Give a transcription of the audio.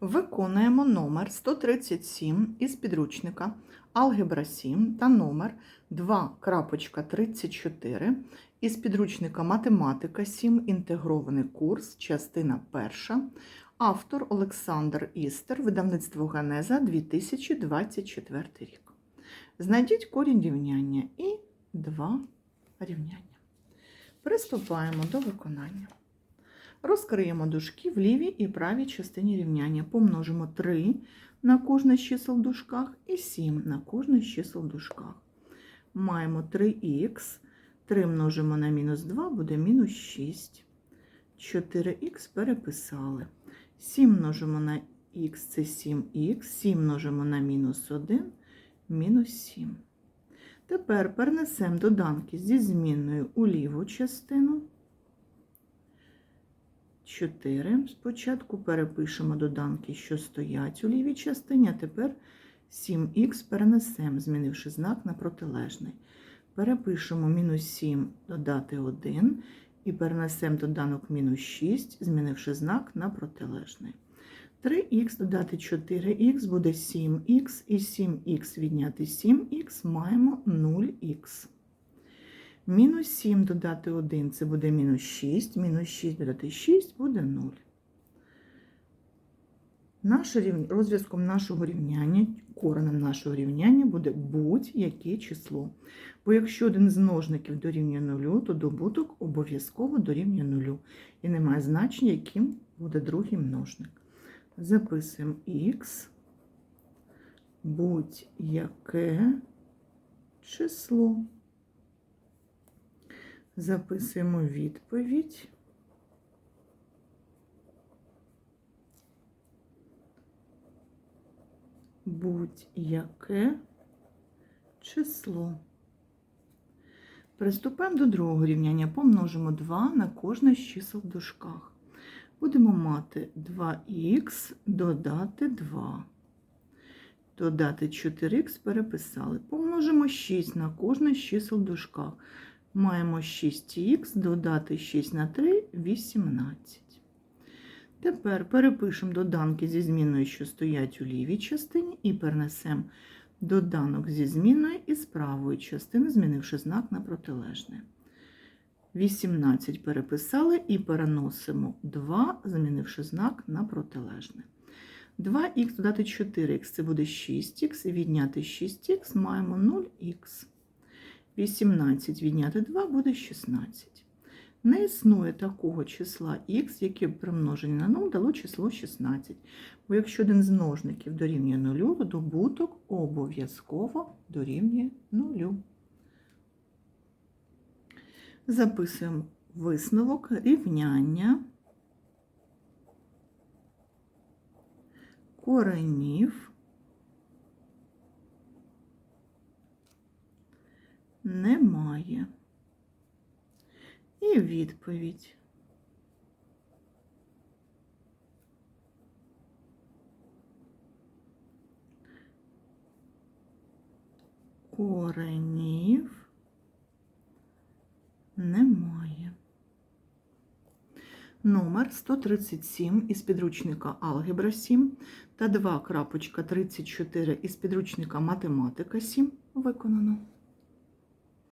Виконуємо номер 137 із підручника Алгебра 7 та номер 2.34 із підручника Математика 7. Інтегрований курс, частина 1. Автор Олександр Істер, видавництво Ганеза 2024 рік. Знайдіть корінь рівняння і два рівняння. Приступаємо до виконання. Розкриємо дужки в лівій і правій частині рівняння. Помножимо 3 на кожне з чисел в дужках і 7 на кожне з чисел в дужках. Маємо 3х, 3 множимо на мінус 2, буде мінус 6. 4х переписали. 7 множимо на х це 7х, 7 множимо на мінус 1, мінус 7. Тепер перенесемо доданки зі змінною у ліву частину. 4. Спочатку перепишемо доданки, що стоять у лівій частині, а тепер 7х перенесемо, змінивши знак на протилежний. Перепишемо мінус 7 додати 1 і перенесемо доданок мінус 6, змінивши знак на протилежний. 3х додати 4х буде 7х, і 7х відняти 7х маємо 0х. Мінус 7 додати 1 це буде мінус 6, мінус 6 додати 6 буде 0. Наше. Розв'язком нашого рівняння, коренем нашого рівняння буде будь-яке число. Бо якщо один з множників дорівнює 0, то добуток обов'язково дорівнює 0. І немає значення, яким буде другий множник. Записуємо х, будь-яке число. Записуємо відповідь. Будь-яке число. Приступаємо до другого рівняння. Помножимо 2 на кожне з чисел в дужках. Будемо мати 2х додати 2. Додати 4х переписали. Помножимо 6 на кожне з чисел в дужках. Маємо 6х, додати 6 на 3 18. Тепер перепишемо доданки зі зміною, що стоять у лівій частині, і перенесемо доданок зі зміною із правої частини, змінивши знак на протилежне. 18 переписали і переносимо 2, змінивши знак на протилежне. 2х додати 4х це буде 6х, і відняти 6х маємо 0х. 18 відняти 2 буде 16. Не існує такого числа х, яке при множенні на 0 дало число 16. Бо якщо один з множників дорівнює 0, то добуток обов'язково дорівнює 0. Записуємо висновок рівняння коренів немає. І відповідь. Коренів немає. Номер 137 із підручника Алгебра 7 та 2.34 із підручника Математика 7 виконано.